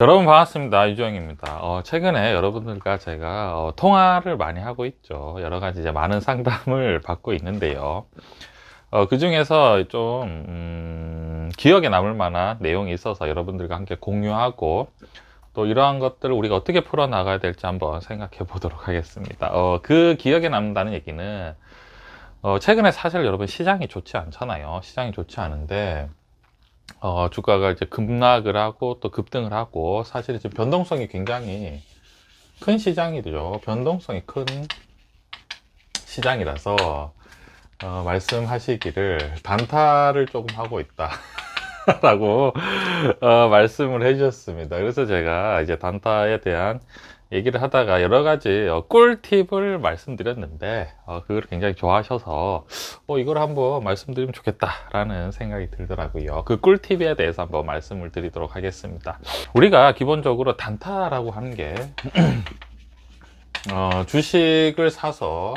여러분 반갑습니다. 유정입니다. 어, 최근에 여러분들과 제가 어, 통화를 많이 하고 있죠. 여러 가지 이제 많은 상담을 받고 있는데요. 어, 그 중에서 좀, 음, 기억에 남을 만한 내용이 있어서 여러분들과 함께 공유하고 또 이러한 것들을 우리가 어떻게 풀어나가야 될지 한번 생각해 보도록 하겠습니다. 어, 그 기억에 남는다는 얘기는 어, 최근에 사실 여러분 시장이 좋지 않잖아요. 시장이 좋지 않은데 어, 주가가 이제 급락을 하고 또 급등을 하고 사실 지금 변동성이 굉장히 큰 시장이죠. 변동성이 큰 시장이라서 어, 말씀하시기를 단타를 조금 하고 있다. 라고 어, 말씀을 해주셨습니다. 그래서 제가 이제 단타에 대한 얘기를 하다가 여러 가지 어, 꿀팁을 말씀드렸는데 어, 그걸 굉장히 좋아하셔서 어, 이걸 한번 말씀드리면 좋겠다라는 생각이 들더라고요. 그 꿀팁에 대해서 한번 말씀을 드리도록 하겠습니다. 우리가 기본적으로 단타라고 하는 게 어, 주식을 사서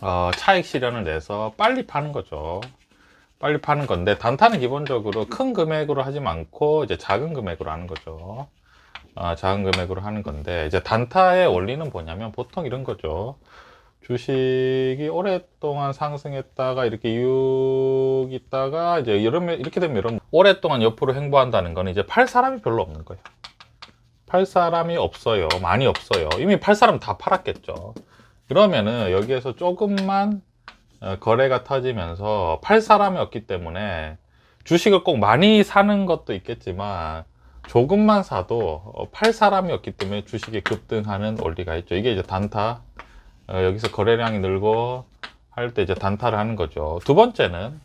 어, 차익 실현을 내서 빨리 파는 거죠. 빨리 파는 건데 단타는 기본적으로 큰 금액으로 하지 않고 이제 작은 금액으로 하는 거죠. 아, 작은 금액으로 하는 건데 이제 단타의 원리는 뭐냐면 보통 이런 거죠. 주식이 오랫동안 상승했다가 이렇게 이익 있다가 이제 이러면 이렇게 되면 이런 오랫동안 옆으로 행보한다는 거는 이제 팔 사람이 별로 없는 거예요. 팔 사람이 없어요. 많이 없어요. 이미 팔 사람 다 팔았겠죠. 그러면은 여기에서 조금만 어, 거래가 터지면서 팔 사람이 없기 때문에 주식을 꼭 많이 사는 것도 있겠지만 조금만 사도 어, 팔 사람이 없기 때문에 주식이 급등하는 원리가 있죠. 이게 이제 단타. 어, 여기서 거래량이 늘고 할 때 이제 단타를 하는 거죠. 두 번째는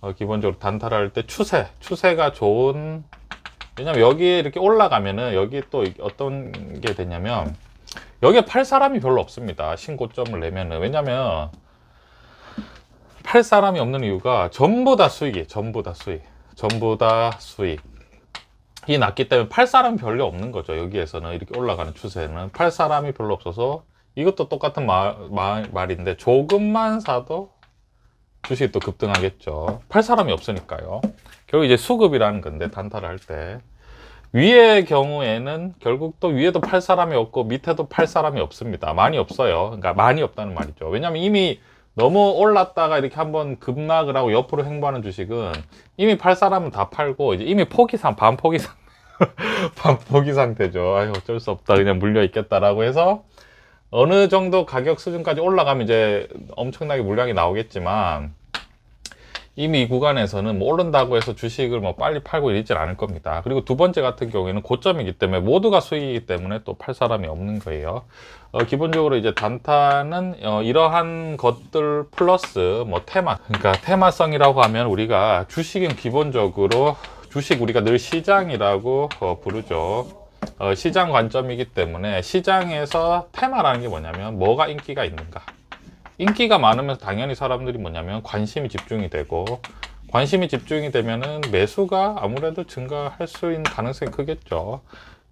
어, 기본적으로 단타를 할 때 추세. 추세가 좋은 왜냐면 여기에 이렇게 올라가면은 여기 또 어떤 게 되냐면 여기에 팔 사람이 별로 없습니다. 신고점을 내면은 왜냐면 팔 사람이 없는 이유가 전부 다 수익이에요. 전부 다 수익. 전부 다 수익. 이 낮기 때문에 팔 사람이 별로 없는 거죠. 여기에서는 이렇게 올라가는 추세는 팔 사람이 별로 없어서 이것도 똑같은 마, 마, 말인데 조금만 사도 주식이 또 급등하겠죠. 팔 사람이 없으니까요. 결국 이제 수급이라는 건데 단타를 할 때 위의 경우에는 결국 또 위에도 팔 사람이 없고 밑에도 팔 사람이 없습니다. 많이 없어요. 그러니까 많이 없다는 말이죠. 왜냐하면 이미 너무 올랐다가 이렇게 한번 급락을 하고 옆으로 행보하는 주식은 이미 팔 사람은 다 팔고 이제 이미 포기상 반 포기상 반 포기 상태죠. 아유 어쩔 수 없다 그냥 물려 있겠다라고 해서 어느 정도 가격 수준까지 올라가면 이제 엄청나게 물량이 나오겠지만 이미 이 구간에서는 뭐 오른다고 해서 주식을 뭐 빨리 팔고 이러진 않을 겁니다. 그리고 두 번째 같은 경우에는 고점이기 때문에 모두가 수익이기 때문에 또 팔 사람이 없는 거예요. 어, 기본적으로 이제 단타는 어, 이러한 것들 플러스 뭐 테마, 그러니까 테마성이라고 하면 우리가 주식은 기본적으로 주식 우리가 늘 시장이라고 어, 부르죠. 어, 시장 관점이기 때문에 시장에서 테마라는 게 뭐냐면 뭐가 인기가 있는가. 인기가 많으면 당연히 사람들이 뭐냐면 관심이 집중이 되고 관심이 집중이 되면은 매수가 아무래도 증가할 수 있는 가능성이 크겠죠.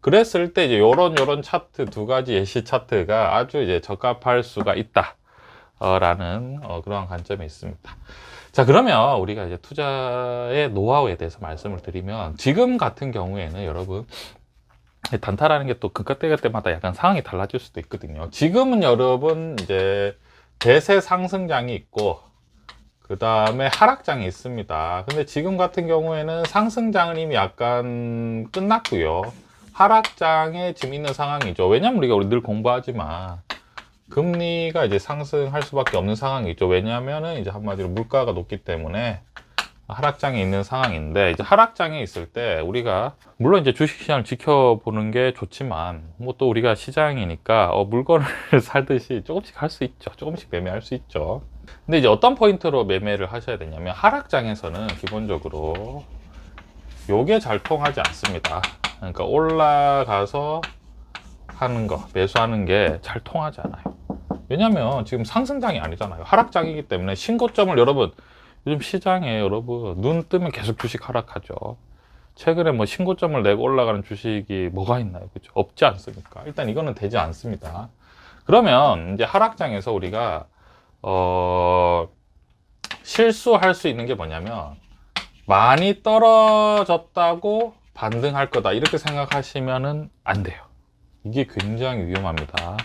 그랬을 때 이제 요런 요런 차트 두 가지 예시 차트가 아주 이제 적합할 수가 있다. 어, 라는 어, 그러한 관점이 있습니다. 자, 그러면 우리가 이제 투자의 노하우에 대해서 말씀을 드리면 지금 같은 경우에는 여러분 단타라는 게 또 그때그때 때마다 약간 상황이 달라질 수도 있거든요. 지금은 여러분 이제 대세 상승장이 있고 그 다음에 하락장이 있습니다. 근데 지금 같은 경우에는 상승장은 이미 약간 끝났고요. 하락장에 지금 있는 상황이죠. 왜냐면 우리가 우리 늘 공부하지만 금리가 이제 상승할 수밖에 없는 상황이죠. 왜냐하면은 이제 한마디로 물가가 높기 때문에 하락장에 있는 상황인데 이제 하락장에 있을 때 우리가 물론 이제 주식 시장을 지켜보는 게 좋지만 뭐 또 우리가 시장이니까 어, 물건을 살듯이 조금씩 할 수 있죠. 조금씩 매매할 수 있죠. 근데 이제 어떤 포인트로 매매를 하셔야 되냐면 하락장에서는 기본적으로 요게 잘 통하지 않습니다. 그러니까 올라가서 하는 거 매수하는 게 잘 통하지 않아요. 왜냐면 지금 상승장이 아니잖아요. 하락장이기 때문에 신고점을 여러분 요즘 시장에 여러분 눈 뜨면 계속 주식 하락하죠. 최근에 뭐 신고점을 내고 올라가는 주식이 뭐가 있나요? 그죠? 없지 않습니까? 일단 이거는 되지 않습니다. 그러면 이제 하락장에서 우리가 어 실수할 수 있는 게 뭐냐면 많이 떨어졌다고 반등할 거다 이렇게 생각하시면은 안 돼요. 이게 굉장히 위험합니다.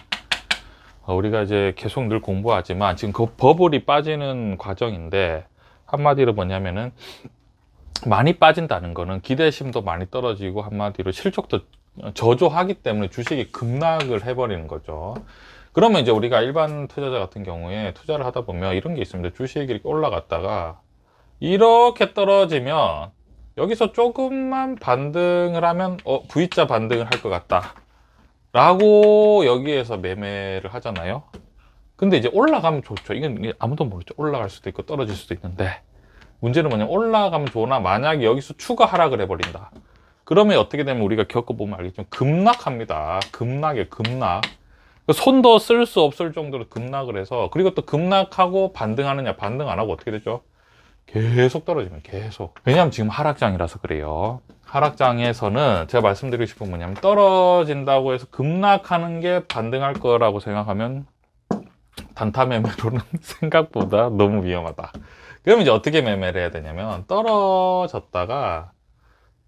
어, 우리가 이제 계속 늘 공부하지만 지금 그 버블이 빠지는 과정인데 한마디로 뭐냐면은 많이 빠진다는 거는 기대심도 많이 떨어지고 한마디로 실적도 저조하기 때문에 주식이 급락을 해버리는 거죠. 그러면 이제 우리가 일반 투자자 같은 경우에 투자를 하다 보면 이런 게 있습니다. 주식이 이렇게 올라갔다가 이렇게 떨어지면 여기서 조금만 반등을 하면 어 V자 반등을 할 것 같다 라고 여기에서 매매를 하잖아요 근데 이제 올라가면 좋죠. 이건 아무도 모르죠. 올라갈 수도 있고 떨어질 수도 있는데 문제는 뭐냐면 올라가면 좋으나 만약에 여기서 추가 하락을 해버린다. 그러면 어떻게 되면 우리가 겪어보면 알겠지만 급락합니다. 급락에 급락. 손도 쓸 수 없을 정도로 급락을 해서 그리고 또 급락하고 반등하느냐 반등 안 하고 어떻게 되죠? 계속 떨어지면 계속. 왜냐하면 지금 하락장이라서 그래요. 하락장에서는 제가 말씀드리고 싶은 건 뭐냐면 떨어진다고 해서 급락하는 게 반등할 거라고 생각하면 단타 매매로는 생각보다 너무 위험하다. 그러면 이제 어떻게 매매를 해야 되냐면 떨어졌다가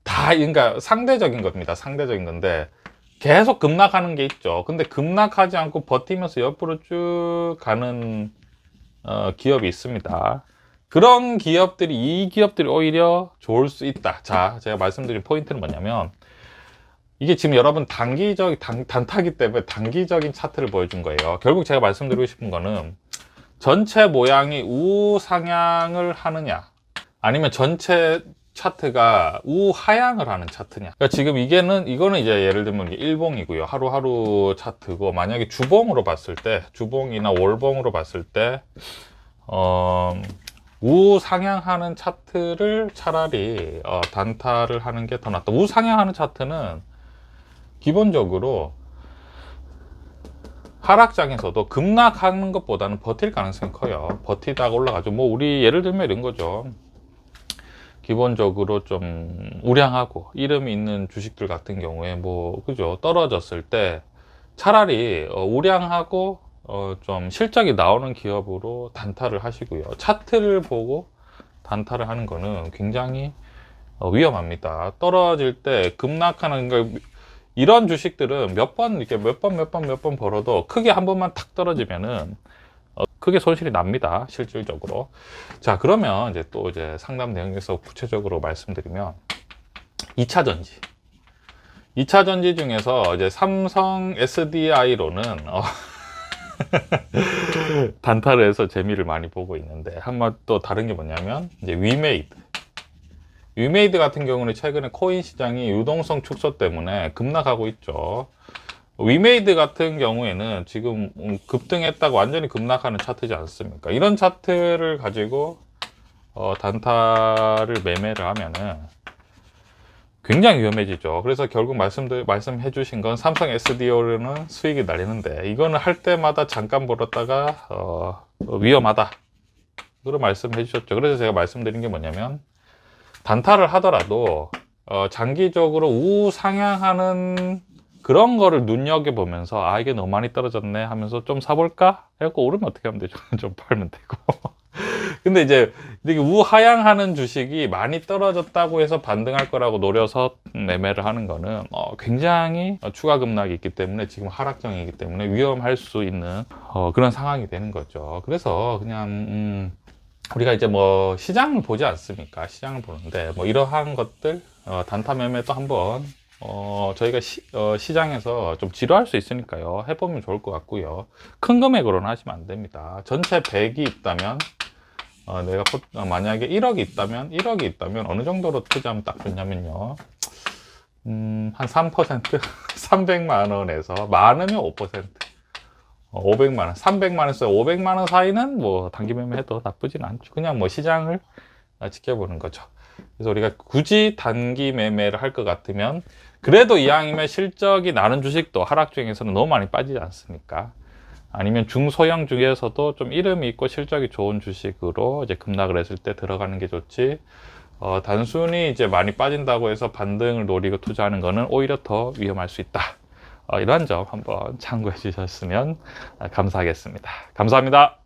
다 그러니까 상대적인 겁니다. 상대적인 건데 계속 급락하는 게 있죠. 근데 급락하지 않고 버티면서 옆으로 쭉 가는 어, 기업이 있습니다. 그런 기업들이 이 기업들이 오히려 좋을 수 있다. 자, 제가 말씀드린 포인트는 뭐냐면 이게 지금 여러분 단기적 단, 단타기 때문에 단기적인 차트를 보여준 거예요. 결국 제가 말씀드리고 싶은 거는 전체 모양이 우상향을 하느냐 아니면 전체 차트가 우하향을 하는 차트냐. 그러니까 지금 이게는 이거는 이제 예를 들면 일봉이고요. 하루하루 차트고 만약에 주봉으로 봤을 때 주봉이나 월봉으로 봤을 때 어, 우상향하는 차트를 차라리 어, 단타를 하는 게 더 낫다. 우상향하는 차트는 기본적으로 하락장에서도 급락하는 것보다는 버틸 가능성이 커요. 버티다가 올라가죠. 뭐 우리 예를 들면 이런 거죠. 기본적으로 좀 우량하고 이름이 있는 주식들 같은 경우에 뭐 그죠 떨어졌을 때 차라리 어, 우량하고 어, 좀 실적이 나오는 기업으로 단타를 하시고요. 차트를 보고 단타를 하는 거는 굉장히 어, 위험합니다. 떨어질 때 급락하는 거 이런 주식들은 몇 번 이렇게 몇 번 몇 번 몇 번 벌어도 크게 한 번만 탁 떨어지면은 어, 크게 손실이 납니다. 실질적으로. 자, 그러면 이제 또 이제 상담 내용에서 구체적으로 말씀드리면 2차 전지. 2차 전지 중에서 이제 삼성 SDI로는 어, 단타를 해서 재미를 많이 보고 있는데 한 번 또 다른 게 뭐냐면 이제 위메이드 위메이드 같은 경우는 최근에 코인 시장이 유동성 축소 때문에 급락하고 있죠 위메이드 같은 경우에는 지금 급등했다고 완전히 급락하는 차트지 않습니까 이런 차트를 가지고 어, 단타를 매매를 하면은 굉장히 위험해지죠. 그래서 결국 말씀드, 말씀해 주신 건 삼성 SDO는 수익이 날리는데 이거는 할 때마다 잠깐 벌었다가 어, 위험하다. 그런 말씀해 주셨죠. 그래서 제가 말씀드린 게 뭐냐면 단타를 하더라도 어, 장기적으로 우상향하는 그런 거를 눈여겨보면서 아 이게 너무 많이 떨어졌네 하면서 좀 사볼까? 해갖고 오르면 어떻게 하면 되죠? 좀 팔면 되고 근데 이제 이게 우하향하는 주식이 많이 떨어졌다고 해서 반등할 거라고 노려서 매매를 하는 거는 어, 굉장히 추가 급락이 있기 때문에 지금 하락장이기 때문에 위험할 수 있는 어, 그런 상황이 되는 거죠. 그래서 그냥 음, 우리가 이제 뭐 시장을 보지 않습니까? 시장을 보는데 뭐 이러한 것들 어, 단타 매매도 한번 어, 저희가 시, 어, 시장에서 좀 지루할 수 있으니까요. 해보면 좋을 것 같고요. 큰 금액으로는 하시면 안 됩니다. 전체 100이 있다면 어, 내가 포, 어, 만약에 1억이 있다면 1억이 있다면 어느 정도로 투자하면 딱 좋냐면요. 음, 한 3%, 300만 원에서 많으면 5%, 어, 500만 원, 300만 원에서 500만 원 사이는 뭐 단기 매매해도 나쁘진 않죠. 그냥 뭐 시장을 어, 지켜보는 거죠. 그래서 우리가 굳이 단기 매매를 할 것 같으면 그래도 이왕이면 실적이 나는 주식도 하락 중에서는 너무 많이 빠지지 않습니까? 아니면 중소형 중에서도 좀 이름이 있고 실적이 좋은 주식으로 이제 급락을 했을 때 들어가는 게 좋지. 어, 단순히 이제 많이 빠진다고 해서 반등을 노리고 투자하는 거는 오히려 더 위험할 수 있다. 어, 이러한 점 한번 참고해 주셨으면 감사하겠습니다. 감사합니다.